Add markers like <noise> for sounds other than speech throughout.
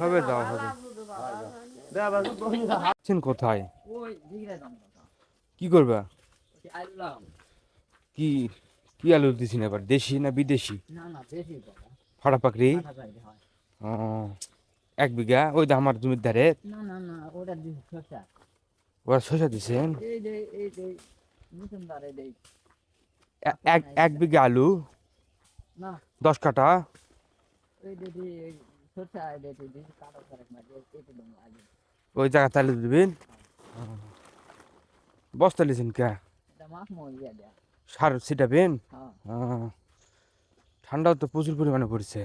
হবে যাওয়া হবে। আছেন কোথায়? কি করবা? কি কি আলু দিছেন এবার দেশি না বিদেশি? ফাড়া পাকড়ি এক বিঘা ওই যে আমার জমির ধারে ওরা শসা দিছেন? এক এক বিঘা আলু? দশ কাটা ওই জায়গা তাহলে দিবেন বস্তা লিছেন কে? সার ছিটাবেন? হ্যাঁ। ঠান্ডাও তো প্রচুর পরিমাণে পড়ছে।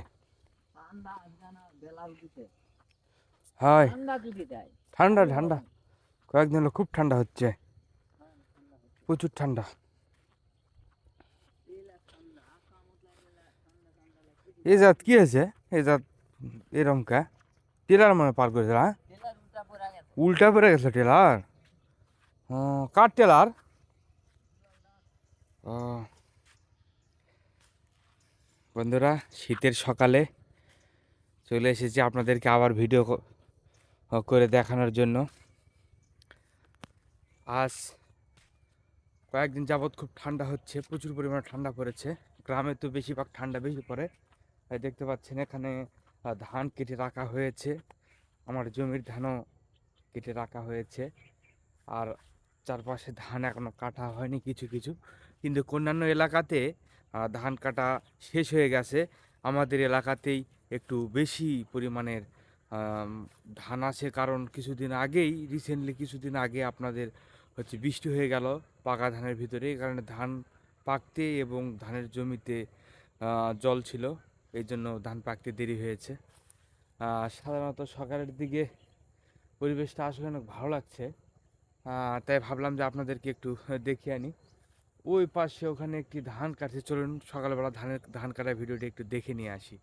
হয়। ঠান্ডা ঠান্ডা ঠান্ডা। কয়েকদিন হলো খুব ঠান্ডা হচ্ছে। প্রচুর ঠান্ডা। এই জাত কি হয়েছে? এই জাত এরম টেলার মানে পার করেছে হ্যাঁ? উল্টা পড়া গেছে টেলার? ও কার টেলার? বন্ধুরা, শীতের সকালে চলে এসেছি আপনাদেরকে আবার ভিডিও করে দেখানোর জন্য। আজ কয়েকদিন যাবৎ খুব ঠান্ডা হচ্ছে, প্রচুর পরিমাণে ঠান্ডা পড়েছে। গ্রামে তো বেশিরভাগ ঠান্ডা বেশি পড়ে। দেখতে পাচ্ছেন এখানে ধান কেটে রাখা হয়েছে। আমার জমির ধানও কেটে রাখা হয়েছে। আর চারপাশে ধান এখনও কাটা হয়নি কিছু কিছু। কিন্তু অন্যান্য এলাকাতে ধান কাটা শেষ হয়ে গেছে। আমাদের এলাকাতেই একটু বেশি পরিমাণের ধান আছে। কারণ কিছুদিন আগেই রিসেন্টলি কিছুদিন আগে আপনাদের হচ্ছে বৃষ্টি হয়ে গেল পাকা ধানের ভিতরে। এই কারণে ধান পাকতে এবং ধানের জমিতে জল ছিল। এই জন্য ধান পাকতে দেরি হয়েছে। সাধারণত সকালের দিকে পরিবেশটা আসলে অনেক ভালো লাগছে। তাই ভাবলাম যে আপনাদেরকে একটু দেখিয়ে আনি। ওই পাশে ওখানে একটি ধান কাটছে। চলুন সকালবেলা ধানের ধান কাটার ভিডিওটি একটু দেখে নিয়ে আসি।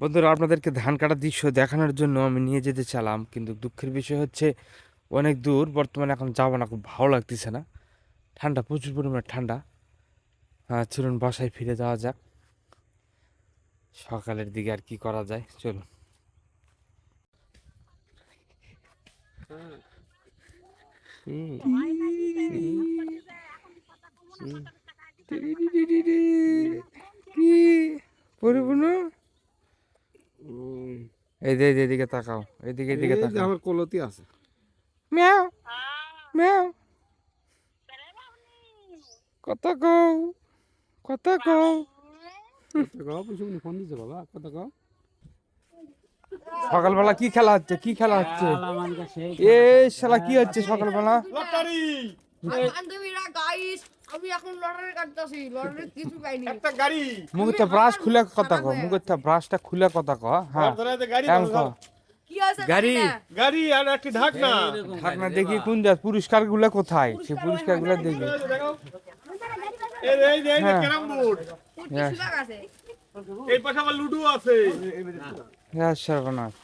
বন্ধুরা, আপনাদেরকে ধান কাটার দৃশ্য দেখানোর জন্য আমি নিয়ে যেতে চালাম, কিন্তু দুঃখের বিষয় হচ্ছে অনেক দূর, বর্তমানে এখন যাব না, খুব ভালো লাগতেছে না। ঠান্ডা, প্রচুর পরিমাণে ঠান্ডা। চলুন বাসায় ফিরে যাওয়া যাক। সকালের দিকে আর কি করা যায়? চলুন। কি পরিপূর্ণ এই যে এদিকে তাকাও। এদিকে এদিকে তাকাও। আমার কলতি আছে। মিয়াও মিয়াও। কথা কও কথা কও। সকালবেলা কি খেলা হচ্ছে? কি খেলা হচ্ছে? এ শালা কি হচ্ছে সকালবেলা? বান্ধবীরা গাইস আমি এখন লটারি কাটতেছি লটারি কিছু পাইনি একটা গাড়ি! মুখের ব্রাশ খুলে কথা ব্রাশটা খুলে কথা হ্যাঁ। গাড়ি এমন কও। কি আছে গাড়ি। গাড়ি? আর একটি ঢাকনা। ঢাকনা দেখি কোন যা পুরস্কারগুলো কোথায়? সে পুরস্কারগুলো দেখি। এই হ্যাঁ। পাশে আবার লুডো আছে। হ্যাঁ সর্বনাশ।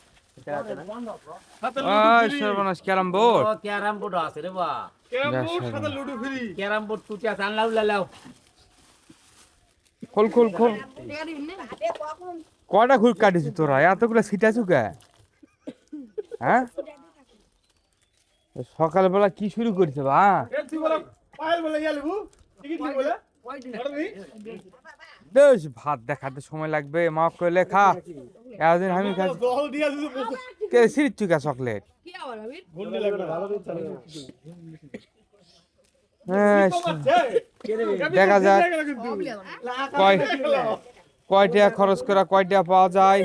সর্বনাশ ক্যারাম বোর্ড। ও ক্যারাম বোর্ড আছে রে বা ক্যারাম বোর্ড সারা। সাথে লুডো ফ্রি। ক্যারাম বোর্ড তুই আছে আনলাও লাও। খোল খোল খোল। কয়টা ঘুর কাটিস তোরা? এতগুলো সিট আছু কে হ্যাঁ? সকালবেলা কি শুরু করছে বা? বেশ ভাত দেখাতে সময় লাগবে মা কইলে খা এতদিন আমি খাচ্ছি। কে? সিরিজ চুকা চকলেট? হ্যাঁ দেখা যাক। কিন্তু কয় কয় খরচ করা কয়টা পাওয়া যায়?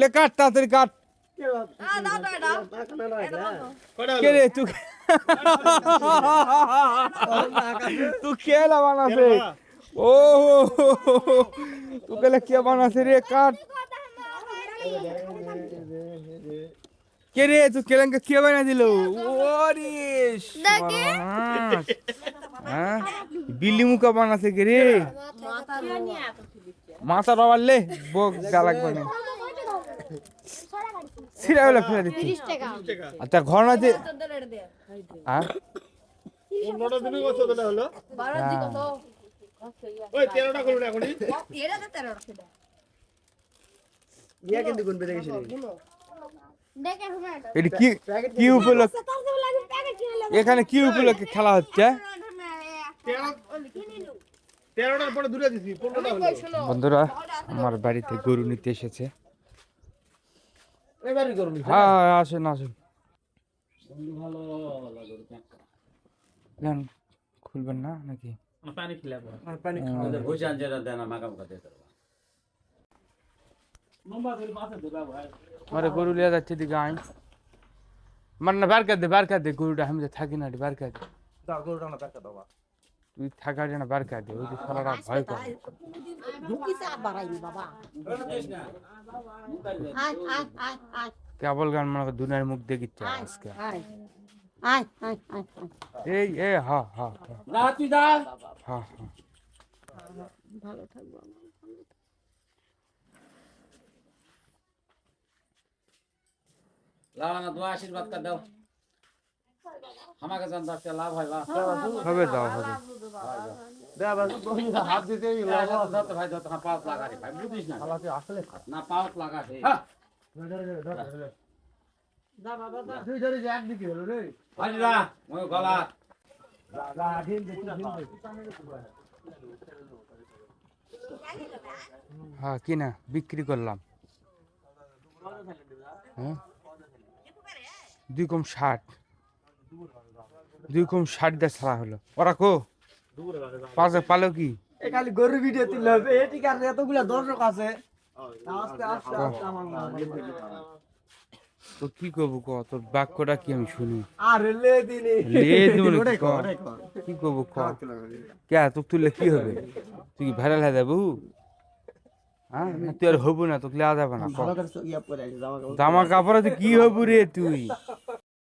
লে কাট তাড়াতাড়ি কাট। কয়টা কে রে তুই <laughs> তুই খেলা বানাছে ও তুই কেলে কে বানাছে রে? কাট। কে রে? তুই কেলেঙ্কে কে বানা দিল ওরে। হ্যাঁ? বিল্লি মুখা বানাছে কে রে? মাথা রবার লে বক গা লাগবে না। সিরা হলে ফেলে দিচ্ছি। আচ্ছা ঘর না যে ওই তেরোটা করুন এখনই। এটা ইয়া কিন্তু গুনবে দেখেছি কি কি উপলক্ষে এখানে কি উপলক্ষে খেলা হচ্ছে? বন্ধুরা আমার বাড়িতে গরু নিতে এসেছে। এবারই হ্যাঁ আসেন আসেন। নেন, খুলবেন না নাকি? গরু লিয়ে যাচ্ছে দিকে আইন মানে বার কর দে বার গরুটা আমি তো থাকি না বার কর দে গরুটা না টাকা দাও তুই থাকার জন্য বার ওই যে সারাটা ভয় করে কেবল গান মানে দুনিয়ার মুখ দেখিচ্ছে আজকে আয় আয় আয় এই এ হা হা না তুই দা। হা হা। ভালো থাকব লাভ না দোয়া আশীর্বাদ কর দাও। আমাকে জানতে একটা লাভ হয় বা। হবে দাও হবে দেয়া বাস হাত দিতে ভাই পাঁচ লাগা ভাই বুঝিস না। আসলে না পাঁচ লাগা রে তুই ধরে যে একদিকে হলো রে। ভাই দা মই গলা হ্যাঁ কি না বিক্রি করলাম। হ্যাঁ? দুই কম ষাট। দুই কম ষাট দিয়ে ছাড়া হলো। ওরা কো? পাঁচে পালো কি? এ খালি গরু ভিডিও তুললে হবে। এটি কার এতগুলা দর্শক আছে। আস্তে আস্তে আস্তে আমার তো কি করব ক? তোর বাক্যটা কি আমি শুনি? আর লে দিনি লে দিব কি? করব ক? কে তোকে তুললে কি হবে? তুই কি ভাইরাল হয়ে যাব? হ্যাঁ? তুই আর হবু না তোকে লেওয়া যাবে না জামা কাপড় আছে কি হবু রে তুই?